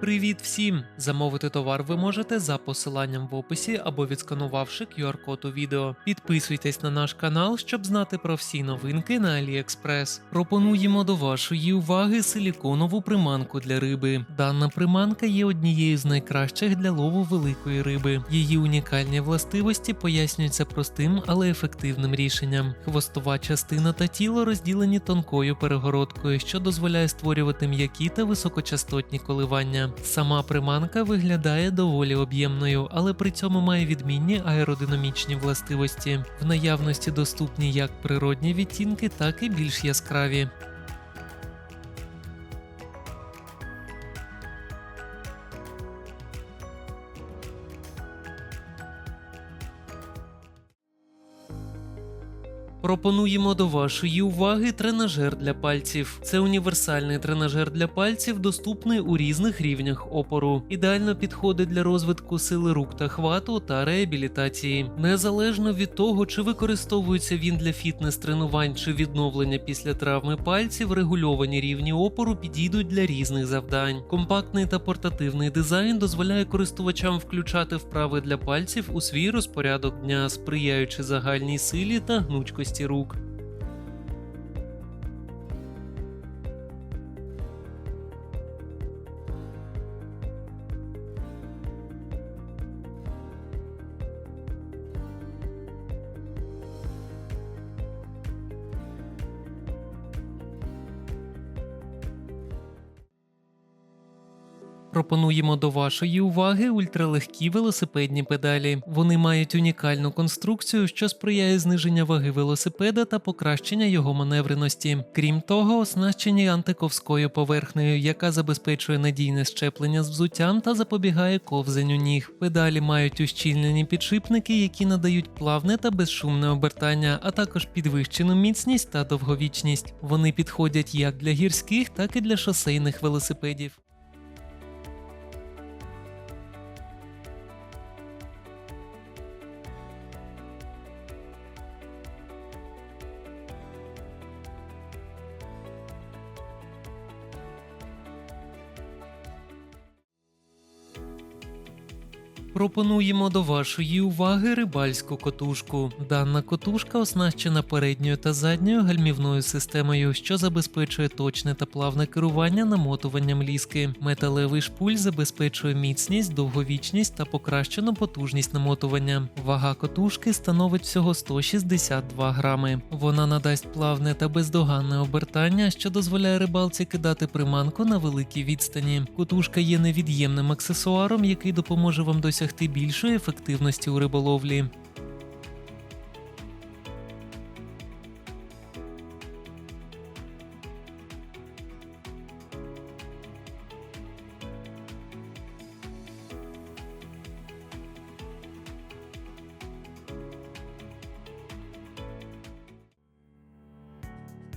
Привіт всім! Замовити товар ви можете за посиланням в описі або відсканувавши QR-код у відео. Підписуйтесь на наш канал, щоб знати про всі новинки на AliExpress. Пропонуємо до вашої уваги силіконову приманку для риби. Дана приманка є однією з найкращих для лову великої риби. Її унікальні властивості пояснюються простим, але ефективним рішенням. Хвостова частина та тіло розділені тонкою перегородкою, що дозволяє створювати м'які та високочастотні коливання. Сама приманка виглядає доволі об'ємною, але при цьому має відмінні аеродинамічні властивості. В наявності доступні як природні відтінки, так і більш яскраві. Пропонуємо до вашої уваги тренажер для пальців. Це універсальний тренажер для пальців, доступний у різних рівнях опору. Ідеально підходить для розвитку сили рук та хвату та реабілітації. Незалежно від того, чи використовується він для фітнес-тренувань чи відновлення після травми пальців, регульовані рівні опору підійдуть для різних завдань. Компактний та портативний дизайн дозволяє користувачам включати вправи для пальців у свій розпорядок дня, сприяючи загальній силі та гнучкості рук. Пропонуємо до вашої уваги ультралегкі велосипедні педалі. Вони мають унікальну конструкцію, що сприяє зниження ваги велосипеда та покращення його маневреності. Крім того, оснащені антиковською поверхнею, яка забезпечує надійне щеплення з взуттям та запобігає ковзанню ніг. Педалі мають ущільнені підшипники, які надають плавне та безшумне обертання, а також підвищену міцність та довговічність. Вони підходять як для гірських, так і для шосейних велосипедів. Пропонуємо до вашої уваги рибальську котушку. Дана котушка оснащена передньою та задньою гальмівною системою, що забезпечує точне та плавне керування намотуванням ліски. Металевий шпуль забезпечує міцність, довговічність та покращену потужність намотування. Вага котушки становить всього 162 грами. Вона надасть плавне та бездоганне обертання, що дозволяє рибалці кидати приманку на великій відстані. Котушка є невід'ємним аксесуаром, який допоможе вам досягти більшої ефективності у риболовлі.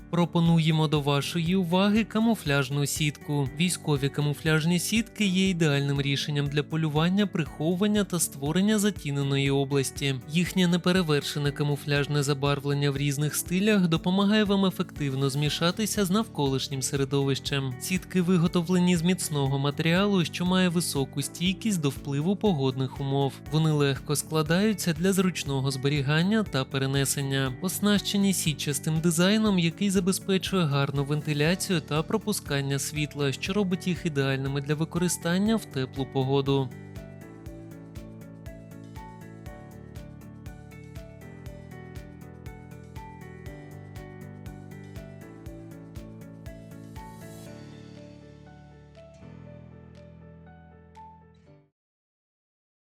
Пропонуємо до вашої уваги камуфляжну сітку. Військові камуфляжні сітки є ідеальним рішенням для полювання, приховування та створення затіненої області. Їхнє неперевершене камуфляжне забарвлення в різних стилях допомагає вам ефективно змішатися з навколишнім середовищем. Сітки виготовлені з міцного матеріалу, що має високу стійкість до впливу погодних умов. Вони легко складаються для зручного зберігання та перенесення, оснащені сітчастим дизайном, який забезпечує гарну вентиляцію та пропускання світла, що робить їх ідеальними для використання в теплу погоду.